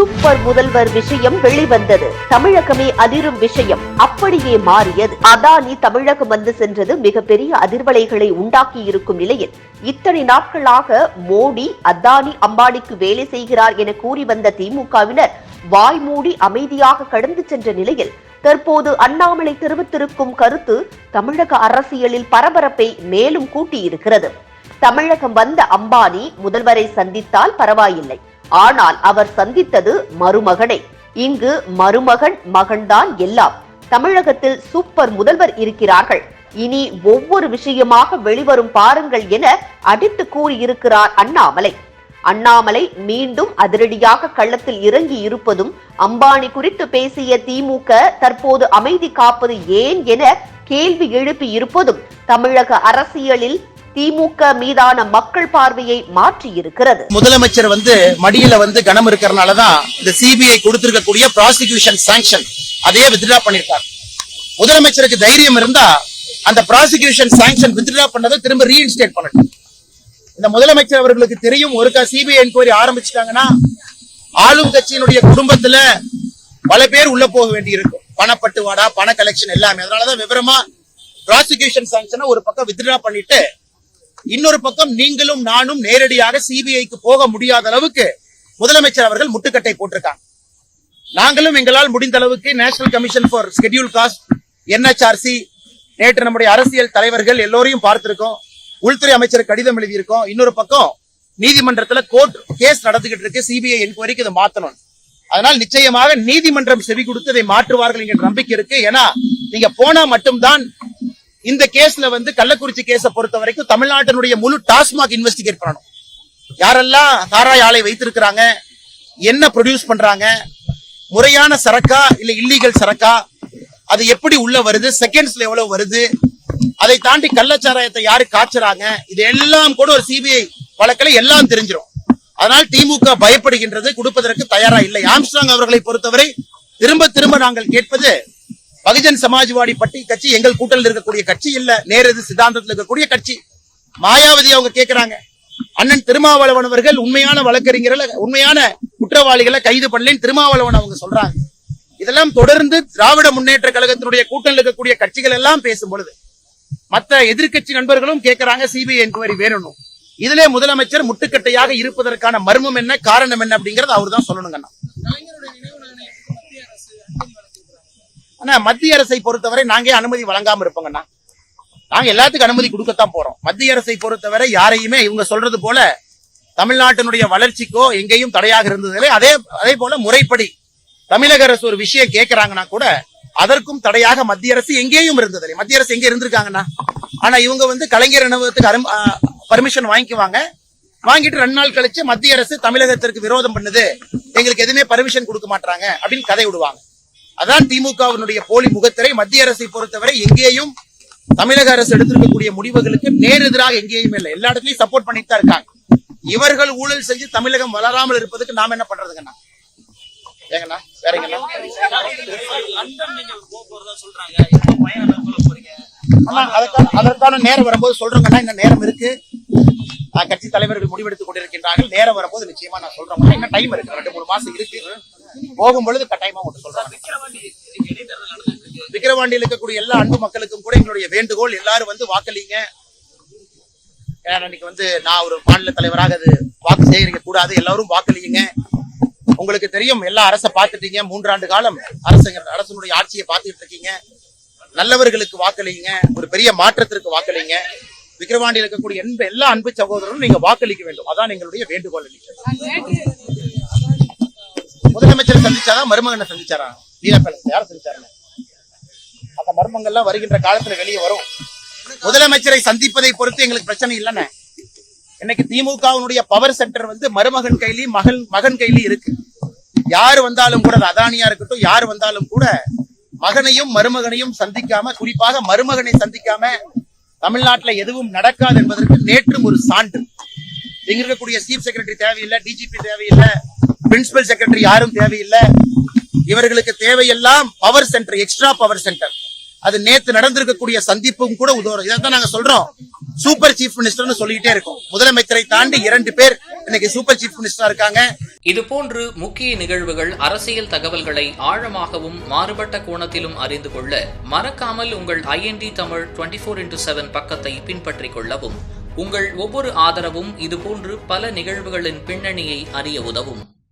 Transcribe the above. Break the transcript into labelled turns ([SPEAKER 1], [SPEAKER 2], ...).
[SPEAKER 1] Super முதல்வர் விஷயம் வெளிவந்தது. தமிழகமே அதிரும் விஷயம். அப்படியே மாறியது. அதானி தமிழகம் வந்து சென்றது மிகப்பெரிய அதிர்வலைகளை உண்டாக்கி இருக்கும் நிலையில். இத்தனை நாட்களாக மோடி அதானி அம்பானிக்கு வேலை செய்கிறார் என கூறி வந்த திமுகவினர் வாய் மூடி அமைதியாக கடந்து சென்ற நிலையில் தற்போது அண்ணாமலை தெரிவித்திருக்கும் கருத்து தமிழக அரசியலில் பரபரப்பை மேலும் கூட்டியிருக்கிறது. தமிழகம் வந்த அம்பானி முதல்வரை சந்தித்தால் பரவாயில்லை. ஆனால் அவர் சந்தித்தது மருமகனை. இங்கு மருமகன் மகன்தான் எல்லாம். தமிழகத்தில் சூப்பர் முதல்வர் இருக்கிறார்கள். இனி ஒவ்வொரு விஷயமாக வெளிவரும் பாருங்கள் என அடித்து கூறியிருக்கிறார் அண்ணாமலை. அண்ணாமலை மீண்டும் அதிரடியாக கள்ளத்தில் இறங்கி இருப்பதும் அம்பானி குறித்து பேசிய திமுக தற்போது அமைதி காப்பது ஏன் என கேள்வி எழுப்பி இருப்பதும் தமிழக அரசியலில் திமுக மீதான மக்கள் பார்வையை மாற்றியிருக்கிறது.
[SPEAKER 2] முதலமைச்சர் வந்து மடியில வந்து கனம் இருக்கிறனாலதான் இந்த சிபிஐ கொடுத்திருக்கக்கூடிய ப்ராசிக்யூஷன் சாங்ஷன் அதையே வித்ட்ரா பண்ணிருக்காரு. முதலமைச்சருக்கு தைரியம் இருந்தா அந்த ப்ராசிக்யூஷன் சாங்ஷன் வித்ட்ரா பண்ணதை திரும்ப ரீஇன்ஸ்டேட் பண்ணட்டும் இந்த முதலமைச்சர் அவர்களுக்கு தெரியும் ஒருக்கா சிபிஐ என்கொயரி ஆரம்பிச்சிட்டாங்கன்னா ஆளும் கட்சியினுடைய குடும்பத்துல பல பேர் உள்ள போக வேண்டி இருக்கும் பணப்பட்டுவாடா பண கலெக்ஷன் எல்லாமே. அதனாலதான் விவரமா ப்ராசிக்யூஷன் சாங்ஷனை ஒரு பக்கம் வித்ட்ரா பண்ணிட்டு இன்னொரு பக்கம் நீங்களும் நானும் நேரடியாக சிபிஐக்கு போக முடியாத அளவுக்கு முதலமைச்சர் அவர்கள் முட்டுக்கட்டை போட்டிருக்காங்க. நாங்களும் எங்களால் முடிந்த அளவுக்கு national commission for schedule caste NHRC நேற்று நம்முடைய அரசியல் தலைவர்கள் எல்லோரையும் பார்த்திருக்கோம். உள்துறை அமைச்சர் கடிதம் எழுதியிருக்கோம். இன்னொரு பக்கம் நீதிமன்றத்துல கோர்ட் கேஸ் நடந்துகிட்டு இருக்கு. சிபிஐ என்கொயரிக்கு இதை மாத்தணும். அதனால் நிச்சயமாக நீதிமன்றம் செவி கொடுத்து இதை மாற்றுவார்கள் என்கிற நம்பிக்கை இருக்கு. ஏன்னா நீங்க போனா மட்டும்தான் இந்த கேஸ்ல வந்து கள்ளக்குறிச்சி கேஸை பொறுத்த வரைக்கும் தமிழ்நாட்டினுடைய முழு டாஸ்மாக் இன்வெஸ்டிகேட் பண்ணணும். யாரெல்லாம் சாராய ஆலை வைத்திருக்கிறாங்க என்ன ப்ரொடியூஸ் பண்றாங்க முறையான சரக்கா இல்ல இல்லீகல் சரக்கா அது எப்படி உள்ள வருது செகண்ட்ஸ்ல எவ்வளவு வருது அதை தாண்டி கள்ளச்சாராயத்தை யாரு காய்ச்சறாங்க இது எல்லாம் கூட ஒரு சிபிஐ வழக்கில் எல்லாம் தெரிஞ்சிரும். அதனால் திமுக பயப்படுகின்றது கொடுப்பதற்கு தயாரா இல்லை. ஆம்ஸ்டாங் அவர்களை பொறுத்தவரை திரும்ப திரும்ப நாங்கள் கேட்பது பகுஜன் சமாஜ்வாடி பட்டி கட்சி எங்கள் கூட்டத்தில் இருக்கக்கூடிய கட்சி இல்ல நேரது சித்தாந்தத்தில் இருக்கக்கூடிய கட்சி. மாயாவதி அவங்க கேட்கிறாங்க அண்ணன் திருமாவளவன் அவர்கள் உண்மையான வழக்கறிஞர்களை உண்மையான குற்றவாளிகளை கைது பண்ணலன்னு திருமாவளவன் அவங்க சொல்றாங்க. இதெல்லாம் தொடர்ந்து திராவிட முன்னேற்ற கழகத்தினுடைய கூட்டல் இருக்கக்கூடிய கட்சிகள் எல்லாம் பேசும் பொழுது மத்த எதிர்கட்சி நண்பர்களும் கேட்கறாங்க சிபிஐ என்கொயரி வேணும் இதிலே முதலமைச்சர் முட்டுக்கட்டையாக இருப்பதற்கான மர்மம் என்ன காரணம் என்ன அப்படிங்கறது அவர் தான் சொல்லணுங்கண்ணா. ஆனா மத்திய அரசை பொறுத்தவரை நாங்க அனுமதி வழங்காம இருப்போங்கண்ணா. நாங்க எல்லாத்துக்கும் அனுமதி கொடுக்கத்தான் போறோம். மத்திய அரசை பொறுத்தவரை யாரையுமே இவங்க சொல்றது போல தமிழ்நாட்டினுடைய வளர்ச்சிக்கோ எங்கேயும் தடையாக இருந்ததில்லை. அதே அதே போல முறைப்படி தமிழக அரசு ஒரு விஷயம் கேட்கறாங்கன்னா கூட அதற்கும் தடையாக மத்திய அரசு எங்கேயும் இருந்ததில்லை. மத்திய அரசு எங்க இருந்திருக்காங்கன்னா ஆனா இவங்க வந்து கலைஞர் உணவகத்துக்கு பர்மிஷன் வாங்கிக்குவாங்க. வாங்கிட்டு ரெண்டு நாள் கழிச்சு மத்திய அரசு தமிழகத்திற்கு விரோதம் பண்ணுது. எங்களுக்கு எதுவுமே பர்மிஷன் கொடுக்க மாட்டாங்க அப்படின்னு கதை விடுவாங்க. அதான் திமுகவினுடைய போலி முகத்திரை. மத்திய அரசை பொறுத்தவரை எங்கேயும் தமிழக அரசு எடுத்திருக்கக்கூடிய முடிவுகளுக்கு நேர் எதிராக எங்கேயும் இல்லை. எல்லா இடத்துலயும் சப்போர்ட் பண்ணிட்டு தான் இருக்காங்க. இவர்கள் ஊழல் செஞ்சு தமிழகம் வளராமல் இருப்பதுக்கு நாம என்ன பண்றதுங்கண்ணா? ஏங்கண்ணா வேறங்கண்ணா அதற்கான அதற்கான நேரம் வரும்போது சொல்றேங்கண்ணா. இன்னும் நேரம் இருக்கு. கட்சி தலைவர்கள் முடிவெடுத்துக் கொண்டிருக்கின்றார்கள். நேரம் வரும்போது நிச்சயமா நான் சொல்றேன். இன்னும் டைம் இருக்கு. ரெண்டு மூணு மாசம் இருக்கு. போகும் பொழுது கட்டாயமா மட்டும் சொல்றாங்க விக்கிரவாண்டியில் இருக்கக்கூடிய எல்லா அன்பு மக்களுக்கும் கூட எங்களுடைய வேண்டுகோள் எல்லாரும் வந்து வாக்களிங்க. ஏன்னா இன்னைக்கு வந்து நான் ஒரு மாநில தலைவராக அது வாக்கு சேகரிக்க கூடாது எல்லாரும் வாக்களிங்க. உங்களுக்கு தெரியும் எல்லா அரசை பார்த்துட்டீங்க மூன்றாண்டு காலம் அரசுங்க அரசனுடைய ஆட்சியை பார்த்துட்டு இருக்கீங்க. நல்லவர்களுக்கு வாக்களிங்க ஒரு பெரிய மாற்றத்திற்கு வாக்களிங்க. விக்கிரவாண்டியில் இருக்கக்கூடிய எல்லா அன்பு சகோதரரும் நீங்க வாக்களிக்க வேண்டும். அதான் எங்களுடைய வேண்டுகோள் இன்னைக்கு. முதலமைச்சர் சந்திச்சாதான் மருமகனை சந்திச்சாரா? வீரா பேலஸ் யார சந்திச்சாருங்க அந்த மர்மங்கள்லாம் வருகின்ற காலத்துல வெளியே வரும். முதலமைச்சரை சந்திப்பதை பொறுத்து எங்களுக்கு பிரச்சனை இல்லைன்னு இன்னைக்கு திமுகவினுடைய பவர் சென்டர் வந்து மருமகன் கையிலயும் மகன் மகன் கையிலயும் இருக்கு. யார் வந்தாலும் கூட அதானியா இருக்கட்டும் யார் வந்தாலும் கூட மகனையும் மருமகனையும் சந்திக்காம குறிப்பாக மருமகனை சந்திக்காம தமிழ்நாட்டுல எதுவும் நடக்காது என்பதற்கு நேற்றும் ஒரு சான்று. இங்க இருக்கக்கூடிய சீஃப் செக்ரட்டரி தேவையில்லை டிஜிபி தேவையில்லை பிரின்சிபல் செக்ரட்டரி யாரும் தேவையில்லை. இவர்களுக்கு தேவையெல்லாம் power centre extra power centre அது நேத்து நடந்திருக்கக்கூடிய சந்திப்பும் கூட உதவும் இதைத்தான் நாங்க சொல்றோம். சூப்பர் சீஃப் மினிஸ்டர்னு சொல்லிக்கிட்டே இருக்கும். முதலமைச்சரை தாண்டி இரண்டு பேர் இன்னைக்கு சூப்பர் சீஃப் மினிஸ்டரா இருக்காங்க.
[SPEAKER 3] இதுபோன்று முக்கிய நிகழ்வுகள் அரசியல் தகவல்களை ஆழமாகவும் மாறுபட்ட கோணத்திலும் அறிந்து கொள்ள மறக்காமல் உங்கள் IND Tamil twenty four into seven பக்கத்தை பின்பற்றிக் கொள்ளவும் உங்கள் ஒவ்வொரு ஆதரவும் இதுபோன்று பல நிகழ்வுகளின் பின்னணியை அறிய உதவும்.